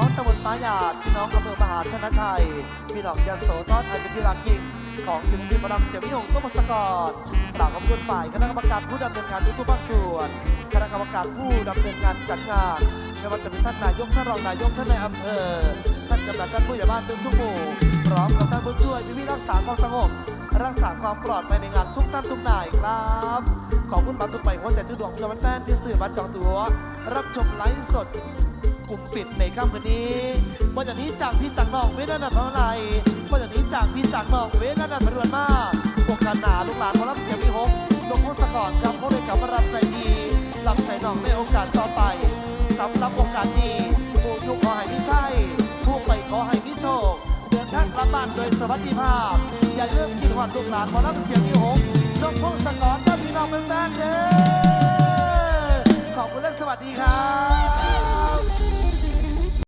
น้องตำบลป้าหยาดพี่น้องอำเภอมหาชนะชัย พี่น้องยาโสทอดไทยเป็นที่รักยิ่งของศิลปินประดับเสียงนิยมต้นมสกรกล่าวขอบคุณฝ่ายคณะกรรมการผู้ดำเนินงานทุกภาคส่วนคณะกรรมการผู้ดำเนินงานจัดงานไม่ว่าจะเป็นท่านนายกท่านรองนายกท่านนายอำเภอท่านกำนันท่านผู้ใหญ่บ้านทุกทุกหมู่พร้อมกับท่านผู้ช่วยพี่รักษาความสงบรักษาความปลอดภัยในงานทุกท่านทุกนายครับ ขอบคุณมาทุกไปหัวใจทุกดวงจอมันแป้นที่สื่อบัตรจองตัว รับชมไลฟ์สด กลุ่มปิดในค่ำคืนนี้ว่าจากนี้จากพี่จากน้องเว้นนันเท่าไหร่ว่าจากนี้จากพี่จากน้องเว้นนันพรวนมากโอกาสหนาลูกหลานมารับเสียงพี่หกลงพงศกรครับพวกเลยกลับมารับใส่ดีรับใส่น้องในโอกาสต่อไปสำหรับโอกาสนี้ผู้ยุขอให้พี่ใช่ผู้ไปขอให้พี่โชค เดินทางกลับบ้านโดยสวัสดิภาพ อย่าลืมกินหอดลูกหลานมารับเสียงพี่หกลงพงศกรถ้าพี่น้องเป็นแฟนเด้อขอบคุณและสวัสดีครับ